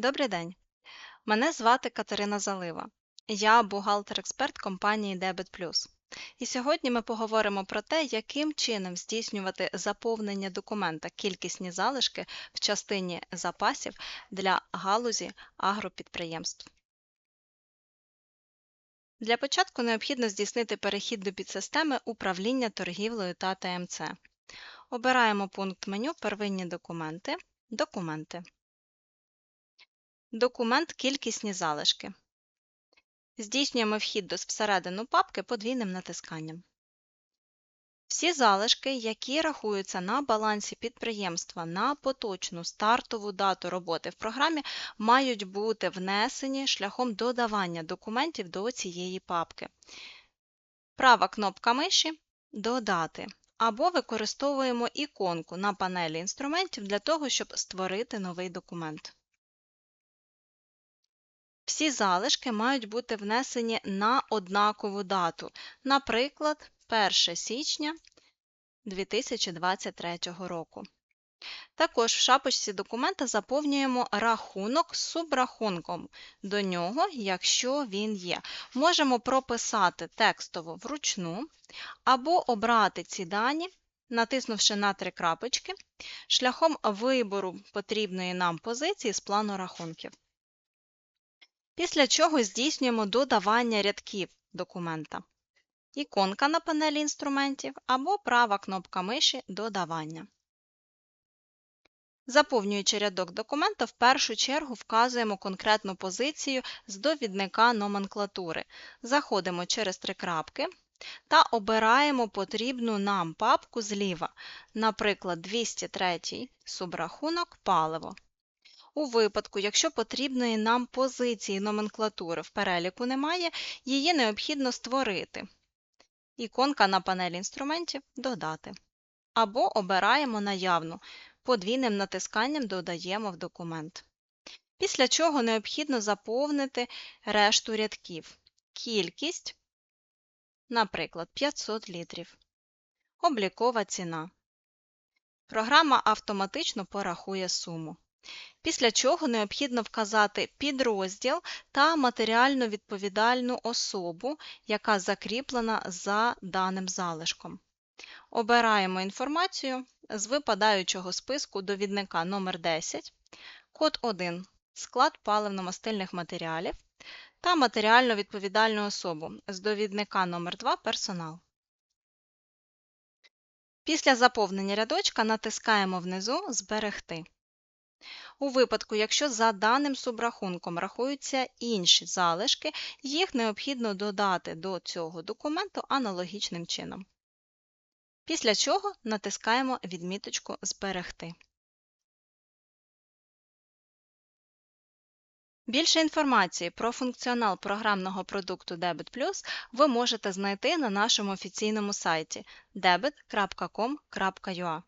Добрий день. Мене звати Катерина Залива. Я бухгалтер-експерт компанії Debit. І сьогодні ми поговоримо про те, яким чином здійснювати заповнення документа кількісні залишки в частині запасів для галузі агропідприємств. Для початку необхідно здійснити перехід до підсистеми управління торгівлею та ТМЦ. Обираємо пункт меню Первинні документи, Документи. Документ Кількісні залишки. Здійснюємо вхід до всередину папки подвійним натисканням. Всі залишки, які рахуються на балансі підприємства на поточну стартову дату роботи в програмі, мають бути внесені шляхом додавання документів до цієї папки. Права кнопка миші Додати. Або використовуємо іконку на панелі інструментів для того, щоб створити новий документ. Всі залишки мають бути внесені на однакову дату, наприклад, 1 січня 2023 року. Також в шапочці документа заповнюємо рахунок з субрахунком до нього, якщо він є. Можемо прописати текстово вручну або обрати ці дані, натиснувши на три крапочки, шляхом вибору потрібної нам позиції з плану рахунків. Після чого здійснюємо додавання рядків документа. Іконка на панелі інструментів або права кнопка миші Додавання. Заповнюючи рядок документа, в першу чергу вказуємо конкретну позицію з довідника номенклатури. Заходимо через три крапки та обираємо потрібну нам папку зліва, наприклад, 203 субрахунок паливо. У випадку, якщо потрібної нам позиції номенклатури в переліку немає, її необхідно створити. Іконка на панелі інструментів Додати. Або обираємо наявну, подвійним натисканням додаємо в документ. Після чого необхідно заповнити решту рядків. Кількість, наприклад, 500 літрів. Облікова ціна. Програма автоматично порахує суму після чого необхідно вказати підрозділ та матеріально відповідальну особу, яка закріплена за даним залишком. Обираємо інформацію з випадаючого списку довідника номер 10 код 1 склад паливно-мастильних матеріалів та матеріально відповідальну особу з довідника номер 2 персонал. Після заповнення рядочка натискаємо внизу Зберегти. У випадку, якщо за даним субрахунком рахуються інші залишки, їх необхідно додати до цього документу аналогічним чином. Після чого натискаємо відміточку Зберегти. Більше інформації про функціонал програмного продукту Debit Plus ви можете знайти на нашому офіційному сайті debit.com.ua.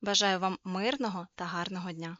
Бажаю вам мирного та гарного дня!